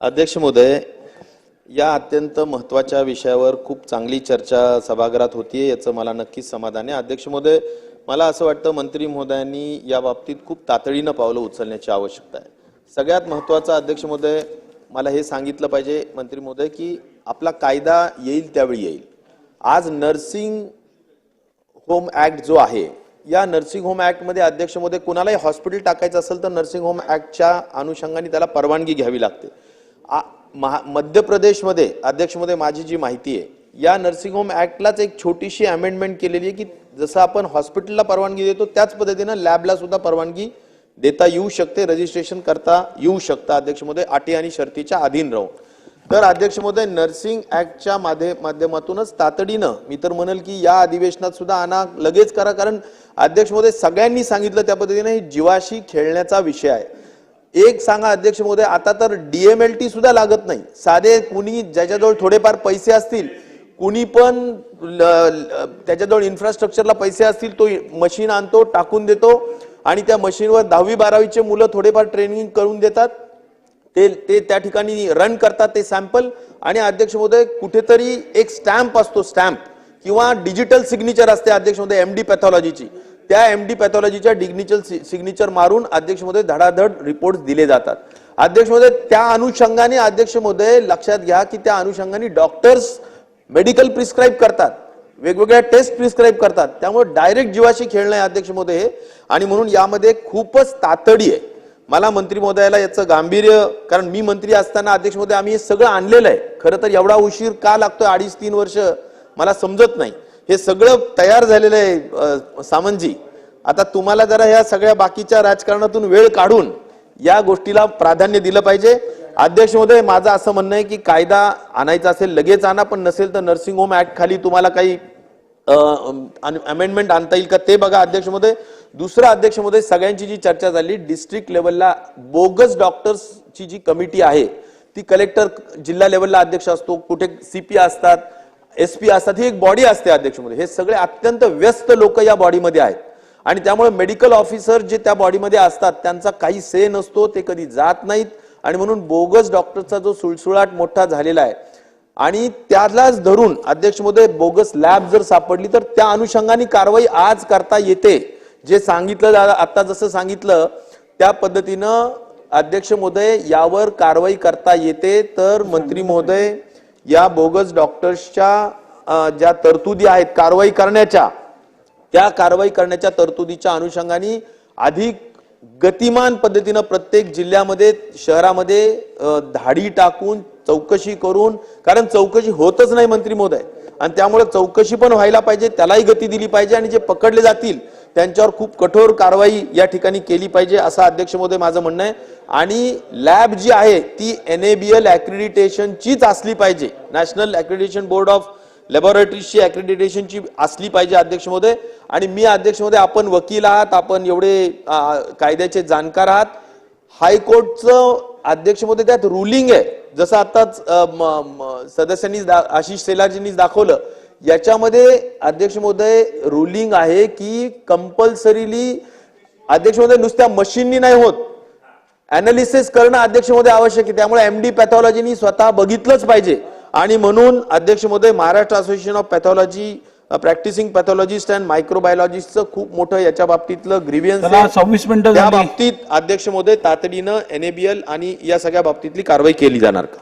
अध्यक्ष महोदय या अत्यंत महत्त्वाच्या विषयावर खूप चांगली चर्चा सभागृहात होतीये याचं मला नक्कीच समाधान आहे. अध्यक्ष महोदय मला असं वाटतं मंत्री महोदयांनी या बाबतीत खूप तातडीनं पावलं उचलण्याची आवश्यकता आहे. सगळ्यात महत्वाचं अध्यक्ष महोदय मला हे सांगितलं पाहिजे मंत्री महोदय की आपला कायदा येईल त्यावेळी येईल. आज नर्सिंग होम ॲक्ट जो आहे या नर्सिंग होम ॲक्टमध्ये अध्यक्ष महोदय कुणालाही हॉस्पिटल टाकायचं असेल तर नर्सिंग होम ॲक्टच्या अनुषंगाने त्याला परवानगी घ्यावी लागते. आ- महा- मध्य प्रदेशमध्ये अध्यक्षमध्ये माझी जी माहिती आहे या नर्सिंग होम ऍक्टलाच एक छोटीशी अमेंडमेंट केलेली आहे की जसं आपण हॉस्पिटलला परवानगी देतो त्याच पद्धतीनं लॅबला सुद्धा परवानगी देता येऊ शकते रजिस्ट्रेशन करता येऊ शकता अध्यक्ष महोदय अटी आणि शर्तीच्या अधीन राहून तर अध्यक्ष महोदय नर्सिंग ऍक्टच्या माध्ये माध्यमातूनच तातडीनं मी तर म्हणेल की या अधिवेशनात सुद्धा आणा लगेच करा कारण अध्यक्ष महोदय सगळ्यांनी सांगितलं त्या पद्धतीने हे जीवाशी खेळण्याचा विषय आहे. एक सांगा अध्यक्ष महोदय आता तर डीएमएलटी सुद्धा लागत नाही. साधे कुणी ज्याच्याजवळ थोडेफार पैसे असतील कुणी पण ल- त्याच्याजवळ इन्फ्रास्ट्रक्चरला पैसे असतील तो मशीन आणतो टाकून देतो. आणि त्या मशीनवर दहावी बारावीचे मुलं थोडेफार ट्रेनिंग करून देतात. ते ते त्या ठिकाणी रन करतात ते सॅम्पल आणि अध्यक्ष महोदय कुठेतरी एक स्टॅम्प असतो स्टॅम्प किंवा डिजिटल सिग्नेचर असते अध्यक्ष महोदय एमडी पॅथॉलॉजीची त्या एम डी पॅथॉलॉजीच्या डिग्निचल सिग्नेचर मारून अध्यक्ष महोदय धडाधड रिपोर्ट दिले जातात. अध्यक्ष महोदय त्या अनुषंगाने अध्यक्ष महोदय लक्षात घ्या की त्या अनुषंगाने डॉक्टर्स मेडिकल प्रिस्क्राईब करतात. वेगवेगळ्या टेस्ट प्रिस्क्राईब करतात. त्यामुळे डायरेक्ट जीवाशी खेळणं आहे अध्यक्ष महोदय हे. आणि म्हणून यामध्ये खूपच तातडी आहे. मला मंत्री महोदयाला याचं गांभीर्य कारण मी मंत्री असताना अध्यक्ष महोदय आम्ही हे सगळं आणलेलं आहे. खरं तर एवढा उशीर का लागतोय? अडीच तीन वर्ष मला समजत नाही. हे सगळं तयार झालेलं आहे सामंजी सामंतजी आता तुम्हाला जरा ह्या सगळ्या बाकीच्या राजकारणातून वेळ काढून या गोष्टीला प्राधान्य दिलं पाहिजे. अध्यक्ष महोदय माझं असं म्हणणं आहे की कायदा आणायचा असेल लगेच आणा पण नसेल तर नर्सिंग होम ऍक्ट खाली तुम्हाला काही अमेंडमेंट आणता येईल का ते बघा अध्यक्ष महोदय. दुसरा अध्यक्ष महोदय सगळ्यांची जी चर्चा झाली डिस्ट्रिक्ट लेवलला बोगस डॉक्टर्सची जी कमिटी आहे ती कलेक्टर जिल्हा लेवलला अध्यक्ष असतो कुठे सीपी असतात एस पी असतात ही एक बॉडी असते अध्यक्ष हे सगळे अत्यंत व्यस्त लोक या बॉडीमध्ये आहेत. आणि त्यामुळे मेडिकल ऑफिसर जे त्या बॉडीमध्ये असतात त्यांचा काही से नसतो ते कधी जात नाहीत. आणि म्हणून बोगस डॉक्टरचा जो सुळसुळाट मोठा झालेला आहे आणि त्यालाच धरून अध्यक्ष महोदय बोगस लॅब जर सापडली तर त्या अनुषंगाने कारवाई आज करता येते. जे सांगितलं आता जसं सांगितलं त्या पद्धतीनं अध्यक्ष महोदय यावर कारवाई करता येते. तर मंत्री महोदय या बोगस डॉक्टर्सच्या ज्या तरतुदी आहेत कारवाई करण्याच्या त्या कारवाई करण्याच्या तरतुदीच्या अनुषंगाने अधिक गतिमान पद्धतीनं प्रत्येक जिल्ह्यामध्ये शहरामध्ये धाडी टाकून चौकशी करून कारण चौकशी होतच नाही मंत्री महोदय. आणि त्यामुळे चौकशी पण व्हायला पाहिजे त्यालाही गती दिली पाहिजे आणि जे पकडले जातील त्यांच्यावर खूप कठोर कारवाई या ठिकाणी केली पाहिजे असं अध्यक्ष महोदय माझं म्हणणं आहे. आणि लॅब जी आहे ती एन ए बी एल ॲक्रिडिटेशनचीच असली पाहिजे. नॅशनल ॲक्रिडिटेशन बोर्ड ऑफ लॅबोरेटरीजची अक्रेडिटेशनची असली पाहिजे अध्यक्ष महोदय. आणि मी अध्यक्ष महोदय आपण वकील आहात आपण एवढे कायद्याचे जाणकार आहात. हायकोर्टचं अध्यक्ष महोदय त्यात रुलिंग आहे. जसं आताच सदस्यांनी दा- आशिष शेलारजींनी दाखवलं. याच्यामध्ये अध्यक्ष महोदय रुलिंग आहे की कंपल्सरीली अध्यक्ष महोदय नुसत्या मशीननी नाही होत. अनालिसिस करणं अध्यक्ष महोदय आवश्यक आहे. त्यामुळे एमडी पॅथॉलॉजीनी स्वतः बघितलंच पाहिजे. आणि म्हणून अध्यक्ष महोदय Maharashtra association of pathology practising pathologist and मायक्रोबायोलॉजिस्टचं खूप मोठं याच्या बाबतीतलं ग्रीवियन्स चला सव्वीस मिनिटं त्या बाबतीत अध्यक्ष महोदय तातडीनं एनएबीएल आणि या सगळ्या बाबतीतली कारवाई केली जाणार का?